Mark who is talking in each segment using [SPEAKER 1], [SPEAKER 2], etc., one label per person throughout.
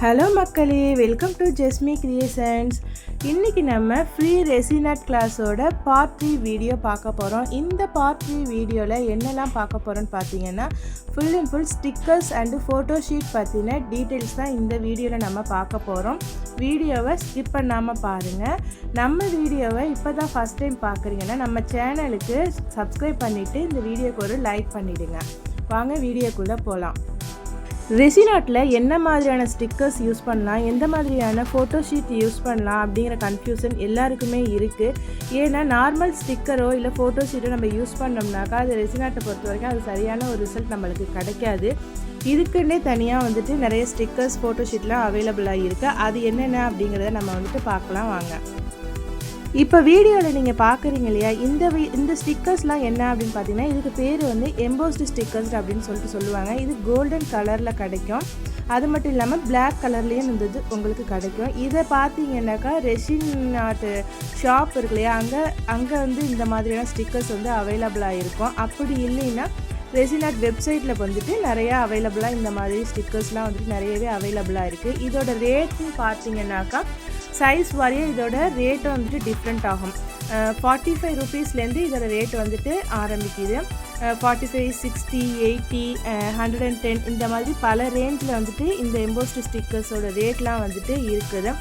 [SPEAKER 1] Hello மக்களே welcome to Jesmy creations. இன்றைக்கி நம்ம ஃப்ரீ ரெசினட் கிளாஸோட பார்ட் த்ரீ வீடியோ பார்க்க போகிறோம் இந்த பார்ட் த்ரீ வீடியோவில் என்னெல்லாம் பார்க்க போகிறோன்னு பார்த்தீங்கன்னா full and full stickers and photo sheet பற்றின டீட்டெயில்ஸ் தான் இந்த வீடியோவில் நம்ம பார்க்க போகிறோம் வீடியோவை ஸ்கிப் பண்ணாமல் பாருங்கள் நம்ம வீடியோவை இப்போ தான் ஃபஸ்ட் டைம் பார்க்குறீங்கன்னா நம்ம சேனலுக்கு சப்ஸ்கிரைப் பண்ணிவிட்டு இந்த வீடியோக்கு ஒரு லைக் பண்ணிவிடுங்க வாங்க வீடியோக்குள்ளே போகலாம் ரெசினாட்டில் என்ன மாதிரியான ஸ்டிக்கர்ஸ் யூஸ் பண்ணலாம்? எந்த மாதிரியான ஃபோட்டோ ஷீட் யூஸ் பண்ணலாம்? அப்படிங்கிற கன்ஃபியூஷன் எல்லாருக்குமே இருக்குது ஏன்னா நார்மல் ஸ்டிக்கரோ இல்லை ஃபோட்டோ ஷீட்டோ நம்ம யூஸ் பண்ணோம்னாக்கா அது ரெசினாட்டை பொறுத்த வரைக்கும் அது சரியான ஒரு ரிசல்ட் நம்மளுக்கு கிடைக்காது. இதுக்குன்னே தனியாக வந்துட்டு நிறைய ஸ்டிக்கர்ஸ் ஃபோட்டோ ஷீட்லாம் அவைலபிளாக இருக்குது அது என்னென்ன அப்படிங்கிறத நம்ம வந்துட்டு பார்க்கலாம். வாங்க. இப்போ வீடியோவில் நீங்கள் பார்க்குறீங்க இல்லையா இந்த வி- இந்த ஸ்டிக்கர்ஸ்லாம் என்ன அப்படின்னு பார்த்தீங்கன்னா இதுக்கு பேர் வந்து எம்போஸ்டு ஸ்டிக்கர்ஸ் அப்படின்னு சொல்லிட்டு சொல்லுவாங்க. இது கோல்டன் கலரில் கிடைக்கும். அது மட்டும் இல்லாமல் பிளாக் கலர்லேயும் இருந்தது உங்களுக்கு கிடைக்கும். இதை பார்த்தீங்கன்னாக்கா ரெஷின் ஆர்ட் ஷாப் இருக்கு இல்லையா அங்கே அங்கே வந்து இந்த மாதிரியான ஸ்டிக்கர்ஸ் வந்து அவைலபிளாக இருக்கும் அப்படி இல்லைன்னா ரெசினாட் வெப்சைட்டில் வந்துட்டு நிறையா அவைலபிளாக இந்த மாதிரி ஸ்டிக்கர்ஸ்லாம் வந்துட்டு நிறையவே அவைலபிளாக இருக்குது இதோட ரேட்னு பார்த்தீங்கன்னாக்கா சைஸ் வாரியாக இதோட ரேட்டும் வந்துட்டு டிஃப்ரெண்ட் ஆகும். ஃபார்ட்டி ஃபைவ் ருபீஸ்லேருந்து இதோட ரேட் வந்துட்டு ஆரம்பிக்குது. Forty five sixty eighty hundred and ten இந்த மாதிரி பல ரேஞ்சில் வந்துட்டு இந்த எம்போஸ்டு ஸ்டிக்கர்ஸோட ரேட்லாம் வந்துட்டு இருக்குது.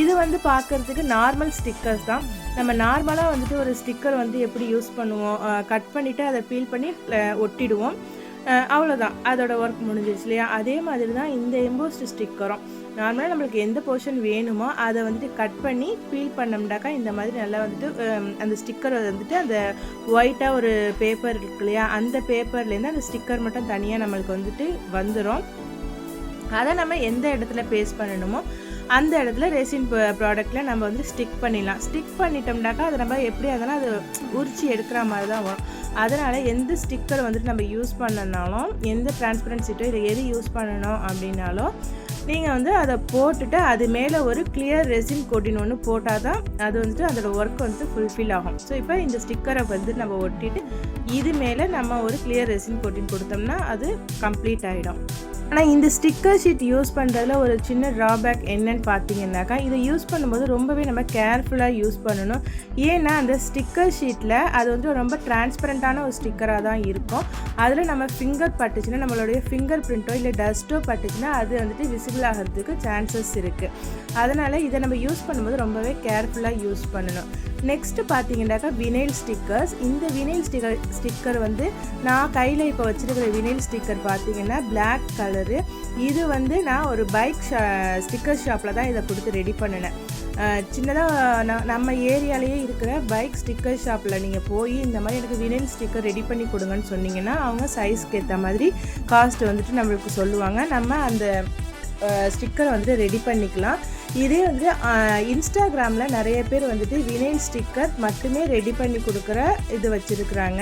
[SPEAKER 1] இது வந்து பார்க்குறதுக்கு நார்மல் ஸ்டிக்கர்ஸ் தான். நம்ம நார்மலாக வந்துட்டு ஒரு ஸ்டிக்கர் வந்து எப்படி யூஸ் பண்ணுவோம் கட் பண்ணிவிட்டு அதை பீல் பண்ணி ஒட்டிடுவோம். அவ்வளோதான் அதோட ஒர்க் முடிஞ்சிருச்சு இல்லையா? அதே மாதிரி தான் இந்த எம்போஸ்ட் ஸ்டிக்கரும் நார்மலாக நம்மளுக்கு எந்த போர்ஷன் வேணுமோ அதை வந்துட்டு கட் பண்ணி பீல் பண்ணோம்னாக்கா இந்த மாதிரி நல்லா வந்துட்டு அந்த ஸ்டிக்கர் வந்துட்டு அந்த ஒயிட்டாக ஒரு பேப்பர் இருக்கு இல்லையா? அந்த பேப்பர்லேருந்து அந்த ஸ்டிக்கர் மட்டும் தனியாக நம்மளுக்கு வந்துட்டு வந்துடும் அதை நம்ம எந்த இடத்துல பேஸ்ட் பண்ணணுமோ அந்த இடத்துல ரெசின் ப்ராடக்ட்டில் நம்ம வந்து ஸ்டிக் பண்ணிடலாம். ஸ்டிக் பண்ணிட்டோம்னாக்கா அது நம்ம எப்படி அதெல்லாம் அது உரிச்சி எடுக்கிற மாதிரி தான் வரும். அதனால் எந்த ஸ்டிக்கர் வந்துட்டு நம்ம யூஸ் பண்ணனாலும் எந்த டிரான்ஸ்பரன்சிட்டோ இதை எது யூஸ் பண்ணணும் அப்படின்னாலும் நீங்கள் வந்து அதை போட்டுட்டு அது மேலே ஒரு கிளியர் ரெசின் கோட்டின் ஒன்று போட்டால் தான் அது வந்துட்டு அதோட ஒர்க் வந்து ஃபுல்ஃபில் ஆகும். ஸோ இப்போ இந்த ஸ்டிக்கரை வந்து நம்ம ஒட்டிட்டு இது மேலே நம்ம ஒரு கிளியர் ரெசின் கோட்டின் கொடுத்தோம்னா அது கம்ப்ளீட் ஆகிடும் ஆனால் இந்த ஸ்டிக்கர் ஷீட் யூஸ் பண்ணுறதுல ஒரு சின்ன ட்ராபேக் என்னன்னு பார்த்தீங்கன்னாக்கா இதை யூஸ் பண்ணும்போது ரொம்பவே நம்ம கேர்ஃபுல்லாக யூஸ் பண்ணணும். ஏன்னா அந்த ஸ்டிக்கர் ஷீட்டில் அது வந்து ரொம்ப டிரான்ஸ்பரண்ட்டான ஒரு ஸ்டிக்கராக தான் இருக்கும். அதில் நம்ம ஃபிங்கர் பட்டுச்சுன்னா நம்மளுடைய ஃபிங்கர் பிரிண்ட்டோ இல்லை டஸ்ட்டோ பட்டுச்சுன்னா அது வந்துட்டு விசிபிள் ஆகிறதுக்கு சான்சஸ் இருக்குது அதனால் இதை நம்ம யூஸ் பண்ணும்போது ரொம்பவே கேர்ஃபுல்லாக யூஸ் பண்ணணும். நெக்ஸ்ட்டு பார்த்தீங்கன்னாக்கா வினைல் ஸ்டிக்கர்ஸ். இந்த வினைல் ஸ்டிக்கர் ஸ்டிக்கர் வந்து நான் கையில் இப்போ வச்சுருக்கிற வினைல் ஸ்டிக்கர் பார்த்தீங்கன்னா பிளாக் கலரு. இது வந்து நான் ஒரு பைக் ஷா ஸ்டிக்கர் ஷாப்பில் தான் இதை கொடுத்து ரெடி பண்ணினேன். சின்னதாக நம்ம ஏரியாலேயே இருக்கிற பைக் ஸ்டிக்கர் ஷாப்பில் நீங்கள் போய் இந்த மாதிரி எனக்கு வினைல் ஸ்டிக்கர் ரெடி பண்ணி கொடுங்கன்னு சொன்னீங்கன்னா அவங்க சைஸ்க்கு ஏற்ற மாதிரி காஸ்ட் வந்துட்டு நம்மளுக்கு சொல்லுவாங்க. நம்ம அந்த ஸ்டிக்கரை வந்துட்டு ரெடி பண்ணிக்கலாம். இதே வந்து இன்ஸ்டாகிராமில் நிறைய பேர் வந்துட்டு வினைல் ஸ்டிக்கர் மட்டுமே ரெடி பண்ணி கொடுக்குற இது வச்சுருக்குறாங்க.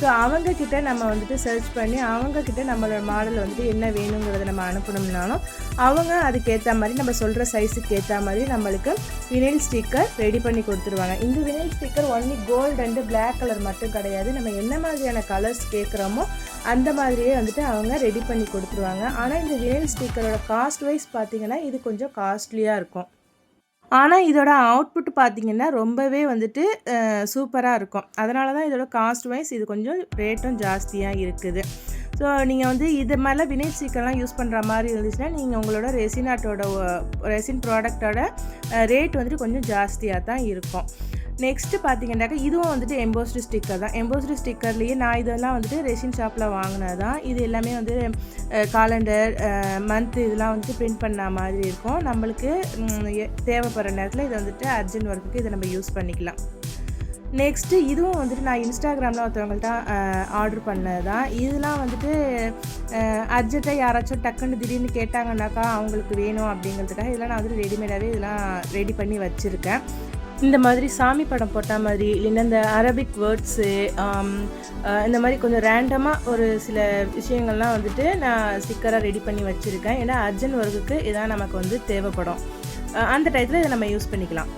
[SPEAKER 1] ஸோ அவங்கக்கிட்ட நம்ம வந்துட்டு சர்ச் பண்ணி அவங்கக்கிட்ட நம்மளோட மாடல் வந்துட்டு என்ன வேணுங்கிறத நம்ம அனுப்பணும்னாலும் அவங்க அதுக்கேற்ற மாதிரி நம்ம சொல்கிற சைஸுக்கு ஏற்ற மாதிரி நம்மளுக்கு வினைல் ஸ்டிக்கர் ரெடி பண்ணி கொடுத்துருவாங்க. இந்த vinyl sticker only gold and black colour மட்டும் கிடையாது. நம்ம என்ன மாதிரியான கலர்ஸ் கேட்குறோமோ அந்த மாதிரியே வந்துட்டு அவங்க ரெடி பண்ணி கொடுத்துருவாங்க. ஆனால் இந்த வினைல் ஸ்டிக்கரோட காஸ்ட் வைஸ் பார்த்தீங்கன்னா இது கொஞ்சம் காஸ்ட்லியாக இருக்கும். ஆனால் இதோட அவுட்புட் பார்த்தீங்கன்னா ரொம்பவே வந்துட்டு சூப்பராக இருக்கும். அதனால தான் இதோட காஸ்ட் வைஸ் இது கொஞ்சம் ரேட்டும் ஜாஸ்தியாக இருக்குது. ஸோ நீங்கள் வந்து இது மேலே வினைல் ஸ்பீக்கர்லாம் யூஸ் பண்ணுற மாதிரி இருந்துச்சுன்னா நீங்கள் உங்களோட ரெசினாட்டோட ரெசின் ப்ராடக்டோட ரேட் வந்துட்டு கொஞ்சம் ஜாஸ்தியாக தான் இருக்கும். நெக்ஸ்ட்டு பார்த்தீங்கன்னாக்கா இதுவும் வந்துட்டு எம்போஸ்டு ஸ்டிக்கர் தான். எம்போஸ்டு ஸ்டிக்கர்லேயே நான் இதெல்லாம் வந்துட்டு ரெஷின் ஷாப்பில் வாங்கினது தான் இது எல்லாமே வந்து காலண்டர் மந்த் இதெல்லாம் வந்துட்டு பிரிண்ட் பண்ண மாதிரி இருக்கும். நம்மளுக்கு தேவைப்படுற நேரத்தில் இதை வந்துட்டு அர்ஜென்ட் ஒர்க்குக்கு இதை நம்ம யூஸ் பண்ணிக்கலாம். நெக்ஸ்ட்டு இதுவும் வந்துட்டு நான் இன்ஸ்டாகிராமில் ஒருத்தவங்கள்ட்ட ஆர்டர் பண்ணது தான் இதெல்லாம் வந்துட்டு அர்ஜென்ட்டாக யாராச்சும் டக்குன்னு திடீர்னு கேட்டாங்கன்னாக்கா அவங்களுக்கு வேணும் அப்படிங்கிறதுக்காக இதெல்லாம் நான் வந்துட்டு ரெடிமேடாகவே இதெல்லாம் ரெடி பண்ணி வச்சுருக்கேன். இந்த மாதிரி சாமி படம் போட்ட மாதிரி இல்லைன்னா இந்த um, அரபிக் வேர்ட்ஸு இந்த மாதிரி கொஞ்சம் ரேண்டமாக ஒரு சில விஷயங்கள்லாம் வந்துட்டு நான் ஸ்டிக்கராக ரெடி பண்ணி வச்சுருக்கேன். ஏன்னா அர்ஜென்ட் ஒர்க்குக்கு இதான் நமக்கு வந்து தேவைப்படும். அந்த டயத்தில் இதை நம்ம யூஸ் பண்ணிக்கலாம்.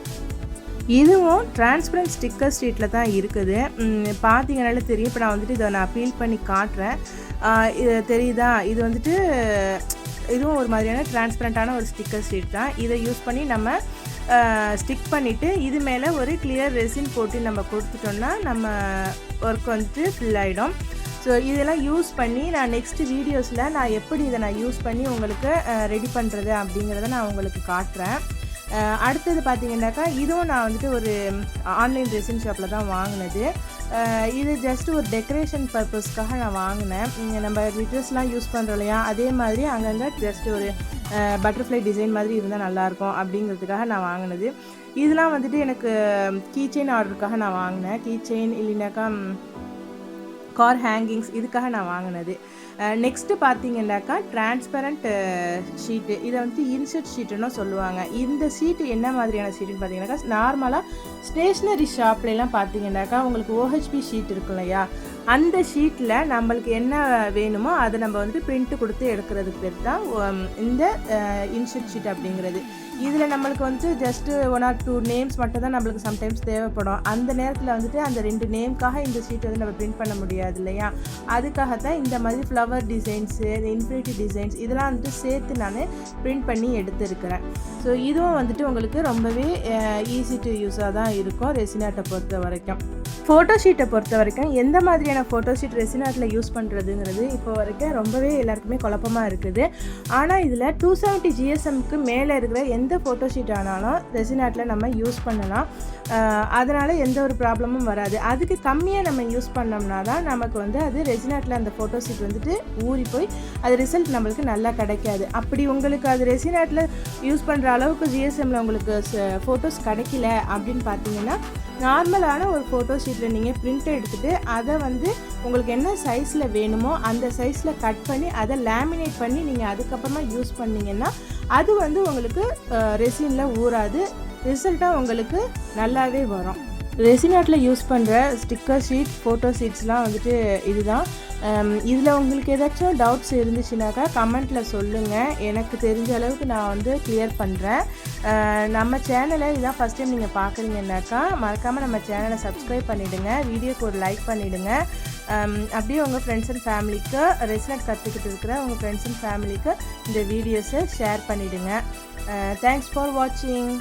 [SPEAKER 1] இதுவும் டிரான்ஸ்பரண்ட் ஸ்டிக்கர் ஸ்ட்ரீட்டில் தான் இருக்குது. ம், பார்த்தீங்கனாலே தெரியும். இப்போ நான் வந்துட்டு இதை நான் ஃபீல் பண்ணி காட்டுறேன். இது தெரியுதா? இது வந்துட்டு இதுவும் ஒரு மாதிரியான டிரான்ஸ்பரண்ட்டான ஒரு ஸ்டிக்கர் ஸ்ட்ரீட் தான். இதை யூஸ் பண்ணி நம்ம ஸ்டிக் பண்ணிவிட்டு இது மேலே ஒரு கிளியர் ரெசின் போட்டு நம்ம கொடுத்துட்டோம்னா நம்ம ஒர்க் வந்துட்டு ஃபில் ஆகிடும் ஸோ இதெல்லாம் யூஸ் பண்ணி நான் நெக்ஸ்ட்டு வீடியோஸில் நான் எப்படி இதை நான் யூஸ் பண்ணி உங்களுக்கு ரெடி பண்ணுறது அப்படிங்கிறத நான் உங்களுக்கு காட்டுறேன். அடுத்தது பார்த்தீங்கன்னாக்கா இதுவும் நான் வந்துட்டு ஒரு ஆன்லைன் ட்ரெஸ்ஸிங் ஷாப்பில் தான் வாங்கினது. இது ஜஸ்ட் ஒரு டெக்கரேஷன் பர்பஸ்க்காக நான் வாங்கினேன். நம்ம ட்ரெஸ்லாம் யூஸ் பண்ணுறோம் இல்லையா? அதே மாதிரி அங்கங்கே ஜஸ்ட் ஒரு பட்டர்ஃப்ளை டிசைன் மாதிரி இருந்தால் நல்லாயிருக்கும் அப்படிங்கிறதுக்காக நான் வாங்கினது. இதெல்லாம் வந்துட்டு எனக்கு கீ செயின் ஆர்டருக்காக நான் வாங்கினேன். கீ செயின் இல்லைனாக்கா கார் ஹேங்கிங்ஸ் இதுக்காக நான் வாங்கினது. நெக்ஸ்ட்டு பார்த்தீங்கன்னாக்கா டிரான்ஸ்பரண்ட் ஷீட்டு இதை வந்து இன்செர்ட் ஷீட்டுன்னு சொல்லுவாங்க. இந்த ஷீட்டு என்ன மாதிரியான ஷீட்டுன்னு பார்த்தீங்கன்னாக்கா நார்மலாக ஸ்டேஷ்னரி ஷாப்லலாம் பார்த்தீங்கன்னாக்கா உங்களுக்கு ஓஹெச்பி ஷீட் இருக்கும் இல்லையா? அந்த ஷீட்டில் நம்மளுக்கு என்ன வேணுமோ அதை நம்ம வந்து பிரிண்ட்டு கொடுத்து எடுக்கிறதுக்கு பேர் தான் இந்த இன்செர்ட் ஷீட் அப்படிங்கிறது. இதில் நம்மளுக்கு வந்து just one or two names மட்டும் தான் நம்மளுக்கு சம்டைம்ஸ் தேவைப்படும். அந்த நேரத்தில் வந்துட்டு அந்த ரெண்டு நேம்க்காக இந்த ஷீட் வந்து நம்ம பிரிண்ட் பண்ண முடியாது இல்லையா? அதுக்காக தான் இந்த மாதிரி ஃப்ளவர் டிசைன்ஸு இன்ஃபினிட்டி டிசைன்ஸ் இதெல்லாம் வந்துட்டு சேர்த்து நான் பிரிண்ட் பண்ணி எடுத்துருக்கிறேன். ஸோ இதுவும் வந்துட்டு உங்களுக்கு ரொம்பவே ஈஸி டு யூஸாக தான் இருக்கும் ரெசினாட்டை பொறுத்த வரைக்கும் ஃபோட்டோ ஷீட்டை பொறுத்த வரைக்கும் எந்த மாதிரியான ஃபோட்டோ ஷீட் ரெசினாட்டில் யூஸ் பண்ணுறதுங்கிறது இப்போ வரைக்கும் ரொம்பவே எல்லாருக்குமே குழப்பமாக இருக்குது. ஆனால் இதில் டூ செவன்ட்டி ஜிஎஸ்எம்க்கு மேலே இருக்கிற எந்த ஃபோட்டோ ஷீட் ஆனாலும் ரெசினாட்டில் நம்ம யூஸ் பண்ணலாம். அதனால் எந்த ஒரு ப்ராப்ளமும் வராது. அதுக்கு கம்மியாக நம்ம யூஸ் பண்ணோம்னா தான் நமக்கு வந்து அது ரெசினாட்டில் அந்த ஃபோட்டோ ஷீட் வந்துட்டு ஊறி போய் அது ரிசல்ட் நம்மளுக்கு நல்லா கிடைக்காது. அப்படி உங்களுக்கு அது ரெசினாட்டில் யூஸ் பண்ணுற அளவுக்கு ஜிஎஸ்எம்மில் உங்களுக்கு ஃபோட்டோஸ் கிடைக்கல அப்படின்னு பார்த்தீங்கன்னா நார்மலான ஒரு ஃபோட்டோ ஷீட்டில் நீங்கள் பிரிண்ட் எடுத்துகிட்டு அதை வந்து உங்களுக்கு என்ன சைஸில் வேணுமோ அந்த சைஸில் கட் பண்ணி அதை லேமினேட் பண்ணி நீங்கள் அதுக்கப்புறமா யூஸ் பண்ணிங்கன்னா அது வந்து உங்களுக்கு ரெசினில் ஊறாது. ரிசல்ட்டாக உங்களுக்கு நல்லாவே வரும். ரெசினாட்டில் யூஸ் பண்ணுற ஸ்டிக்கர் ஷீட் ஃபோட்டோ ஷீட்ஸ்லாம் வந்துட்டு இதுதான். இதில் உங்களுக்கு ஏதாச்சும் டவுட்ஸ் இருந்துச்சுனாக்கா கமெண்ட்டில் சொல்லுங்கள் எனக்கு தெரிஞ்ச அளவுக்கு நான் வந்து கிளியர் பண்ணுறேன் நம்ம சேனலை இதான் ஃபஸ்ட் டைம் நீங்கள் பார்க்குறீங்கன்னாக்கா மறக்காமல் நம்ம சேனலை சப்ஸ்கிரைப் பண்ணிவிடுங்க வீடியோக்கு ஒரு லைக் பண்ணிவிடுங்க அப்படியே உங்கள் ஃப்ரெண்ட்ஸ் அண்ட் ஃபேமிலிக்கு ரெசினட் கற்றுக்கிட்டு இருக்கிற உங்கள் ஃப்ரெண்ட்ஸ் அண்ட் ஃபேமிலிக்கு இந்த வீடியோஸை ஷேர் பண்ணிவிடுங்க தேங்க்ஸ் ஃபார் வாட்சிங்